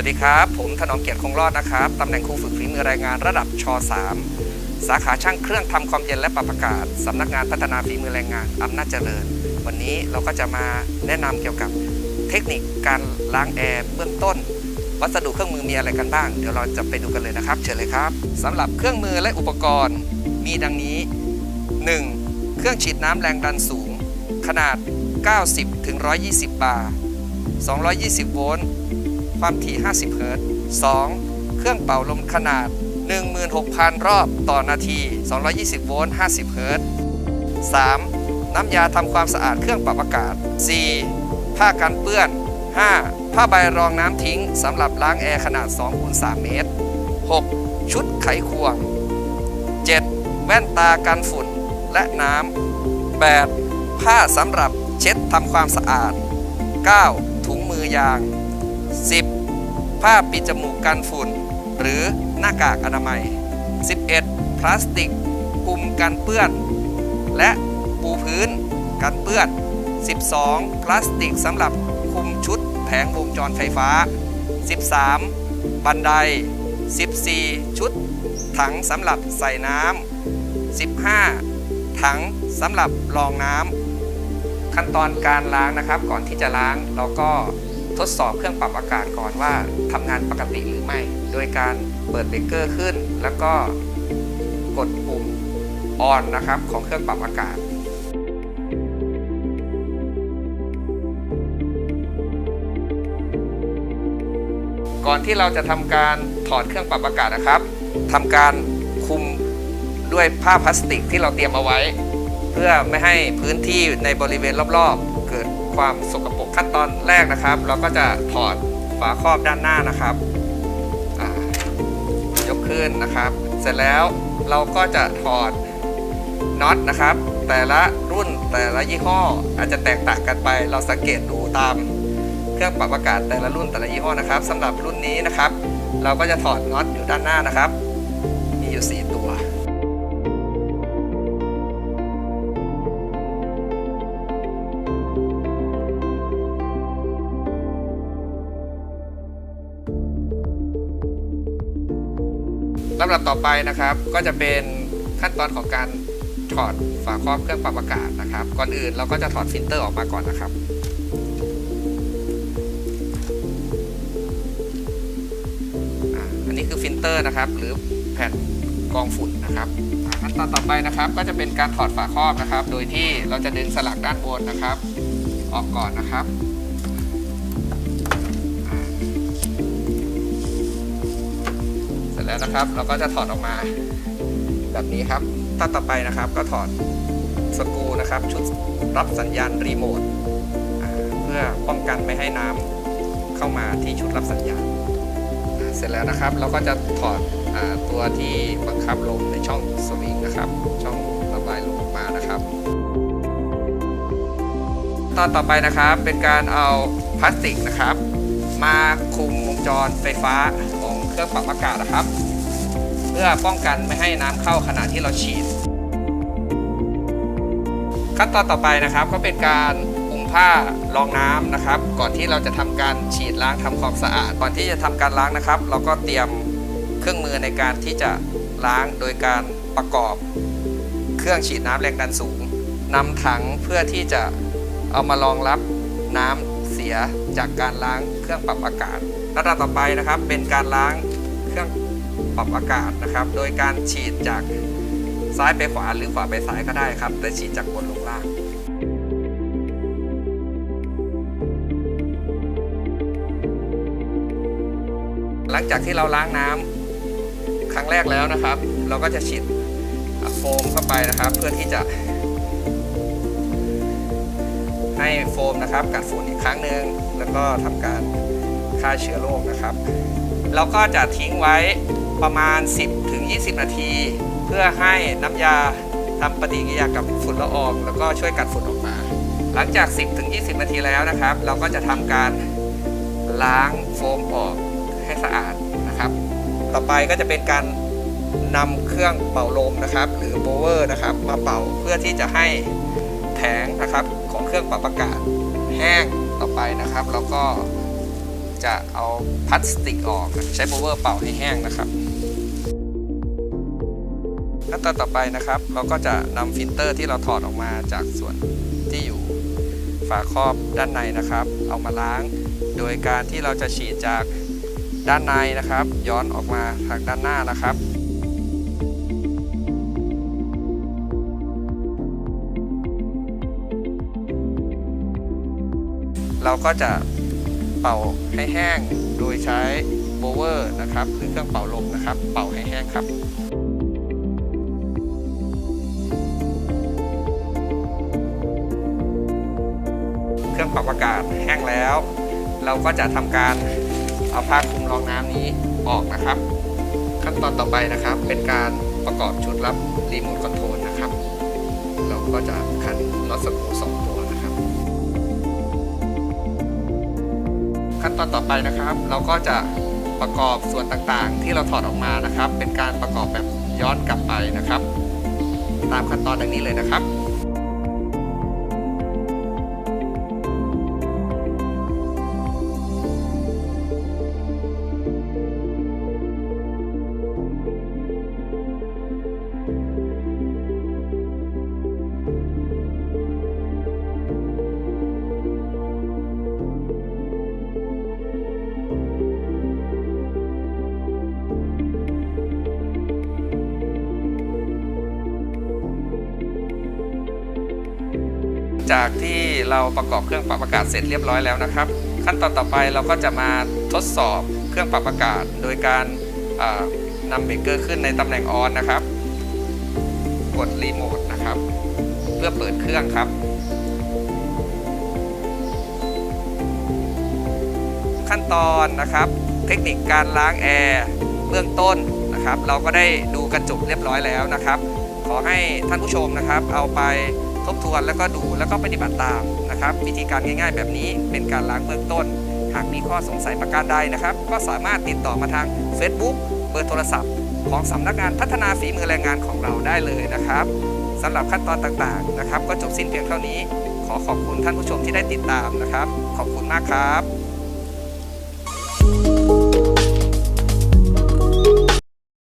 วัสดีครับ ผมถนอมเกียรติคงรอดนะครับตำแหน่งครูฝึกฝีมือแรายงานระดับช .3 สาขาช่างเครื่องทำความเย็นและปรับอากาศสำนักงานพัฒนาฝีมือแรงงานอำนาจเจริญ วันนี้เราก็จะมาแนะนำเกี่ยวกับเทคนิคการล้างแอร์เบื้องต้น วัสดุเครื่องมือมีอะไรกันบ้าง เดี๋ยวเราจะไปดูกันเลยนะครับ เชิญเลยครับสำหรับเครื่องมือและอุปกรณ์มีดังนี้ 1. เครื่องฉีดน้ำแรงดันสูง ขนาด 90ถึง120 บาร์220 โวลต์ ความถี่ 50 เฮิรตซ์ 2. เครื่องเป่าลมขนาด 16,000 รอบต่อนาที 220 โวลต์ 50 เฮิรตซ์ 3. น้ำยาทำความสะอาดเครื่องปรับอากาศ 4. ผ้ากันเปื้อน 5. ผ้าใบรองน้ำทิ้งสำหรับล้างแอร์ขนาด2คูณ3เมตร 6. ชุดไขควง 7. แว่นตากันฝุ่นและน้ำ 8. ผ้าสำหรับเช็ดทำความสะอาด 9. ถุงมือยาง 10. ผ้าปิดจมูกกันฝุ่น หรือหน้ากากอนามัย 11. พลาสติกกลุ่มกันเปื้อน และปูพื้นกันเปื้อน 12. พลาสติกสำหรับคุมชุดแผงวงจรไฟฟ้า 13. บันได 14. ชุด ถังสำหรับใส่น้ำ 15. ถังสำหรับรองน้ำขั้นตอนการล้างนะครับ ก่อนที่จะล้างเราก็ ทดสอบเครื่องปรับอากาศก่อนว่าทำงานปกติหรือไม่ โดยการเปิดเบรกเกอร์ขึ้น แล้วก็กดปุ่มออนนะครับของเครื่องปรับอากาศก่อนที่เราจะทำการถอดเครื่องปรับอากาศนะครับทำการคุมด้วยผ้าพลาสติกที่เราเตรียมเอาไว้ เพื่อไม่ให้พื้นที่ในบริเวณรอบๆ เกิด ความสกปรกขั้นตอนแรกนะครับ เราก็จะถอดฝาครอบด้านหน้านะครับยกขึ้นนะครับ เสร็จแล้วเราก็จะถอดน็อตนะครับ แต่ละรุ่นแต่ละยี่ห้ออาจจะแตกต่างกันไป เราสังเกตดูตามเครื่องปรับอากาศแต่ละรุ่นแต่ละยี่ห้อนะครับสำหรับรุ่นนี้นะครับ เราก็จะถอดน็อตอยู่ด้านหน้านะครับ มีอยู่ 4 ตัว ลำดับต่อไปนะครับ ก็จะเป็นขั้นตอนของการถอดฝาครอบเครื่องปรับอากาศนะครับ ก่อนอื่นเราก็จะถอดฟิลเตอร์ออกมาก่อนนะครับ อันนี้คือฟิลเตอร์นะครับ หรือแผ่นกรองฝุ่นนะครับขั้นตอนต่อไปนะครับ ก็จะเป็นการถอดฝาครอบนะครับ โดยที่เราจะดึงสลักด้านบนนะครับ ออกก่อนนะครับ แล้วนะครับ เราก็จะถอดออกมาแบบนี้ครับขั้นต่อไปนะครับก็ถอดสกูนะครับ ชุดรับสัญญาณรีโมทเพื่อป้องกันไม่ให้น้ำเข้ามาที่ชุดรับสัญญาณ เสร็จแล้วนะครับ เราก็จะถอดอตัวที่บังคับลมในช่องสวิงนะครับ ช่องระบายลมออกมานะครับตอนต่อไปนะครับเป็นการเอาพลาสติกนะครับ มาคุมวงจรไฟฟ้าของเครื่องปรับอากาศนะครับ เพื่อป้องกันไม่ให้น้ำเข้าขณะที่เราฉีด ขั้นตอนต่อไปนะครับก็เป็นการอุ้มผ้ารองน้ำนะครับ ก่อนที่เราจะทำการฉีดล้างทำความสะอาด ก่อนที่จะทำการล้างนะครับ เราก็เตรียมเครื่องมือในการที่จะล้างโดยการประกอบ เครื่องฉีดน้ำแรงดันสูงนำถังเพื่อที่จะเอามารองรับน้ำ ยจากการล้างเครื่องปรับอากาศ ระดับต่อไปนะครับเป็นการล้างเครื่องปรับอากาศนะครับ โดยการฉีดจากซ้ายไปขวาหรือขวาไปซ้ายก็ได้ครับ แต่ฉีดจากบนลงล่างหลังจากที่เราล้างน้ำครั้งแรกแล้วนะครับ เราก็จะฉีดโฟมเข้าไปนะครับ เพื่อที่จะ ให้โฟมนะครับกัดฝุ่นอีกครั้งหนึ่งแล้วก็ทำการฆ่าเชื้อโรคนะครับ เราก็จะทิ้งไว้ประมาณ 10 ถึง 20 นาที เพื่อให้น้ำยาทำปฏิกิริยากับฝุ่นละออง แล้วก็ช่วยกัดฝุ่นออกมา หลังจาก 10 ถึง 20 นาทีแล้วนะครับ เราก็จะทำการล้างโฟมออกให้สะอาดนะครับ ต่อไปก็จะเป็นการนำเครื่องเป่าลมนะครับ หรือโบเวอร์นะครับ มาเป่าเพื่อที่จะให้แผงนะครับ ของเครื่องปรับอากาศแห้งต่อไปนะครับ แล้วก็จะเอาพลาสติกออกใช้โบเวอร์เป่าให้แห้งนะครับขั้นตอนต่อไปนะครับ เราก็จะนำฟิลเตอร์ที่เราถอดออกมาจากส่วนที่อยู่ฝาครอบด้านในนะครับ เอามาล้าง โดยการที่เราจะฉีดจากด้านในนะครับ ย้อนออกมาทางด้านหน้านะครับ เราก็จะเป่าให้แห้งโดยใช้โบเวอร์นะครับหรือเครื่องเป่าลมนะครับ เป่าให้แห้งครับเครื่องปรับอากาศแห้งแล้ว เราก็จะทำการเอาผ้าคลุมรองน้ำนี้ออกนะครับ ขั้นตอนต่อไปนะครับ เป็นการประกอบชุดรับรีโมทคอนโทรลนะครับ เราก็จะขันน็อตสกรูสองตัว ขั้นตอนต่อไปนะครับ เราก็จะประกอบส่วนต่างๆ ที่เราถอดออกมานะครับ เป็นการประกอบแบบย้อนกลับไปนะครับ ตามขั้นตอนดังนี้เลยนะครับ จากที่เราประกอบเครื่องปรับอากาศเสร็จเรียบร้อยแล้วนะครับ ขั้นตอนต่อไปเราก็จะมาทดสอบเครื่องปรับอากาศ โดยการนำเบรกเกอร์ขึ้นในตำแหน่งออนนะครับ กดรีโมทนะครับ เพื่อเปิดเครื่องครับขั้นตอนนะครับ เทคนิคการล้างแอร์เบื้องต้นนะครับ เราก็ได้ดูกันจบเรียบร้อยแล้วนะครับ ขอให้ท่านผู้ชมนะครับ เอาไป ทบทวนแล้วก็ดูแล้วก็ปฏิบัติตามนะครับ วิธีการง่ายๆ แบบนี้เป็นการล้างเบื้องต้น หากมีข้อสงสัยประการใดนะครับ ก็สามารถติดต่อมาทาง Facebook เบอร์โทรศัพท์ ของสำนักงานพัฒนาฝีมือแรงงานของเราได้เลยนะครับสำหรับขั้นตอนต่างๆนะครับ ก็จบสิ้นเพียงเท่านี้ ขอขอบคุณท่านผู้ชมที่ได้ติดตามนะครับ ขอบคุณมากครับ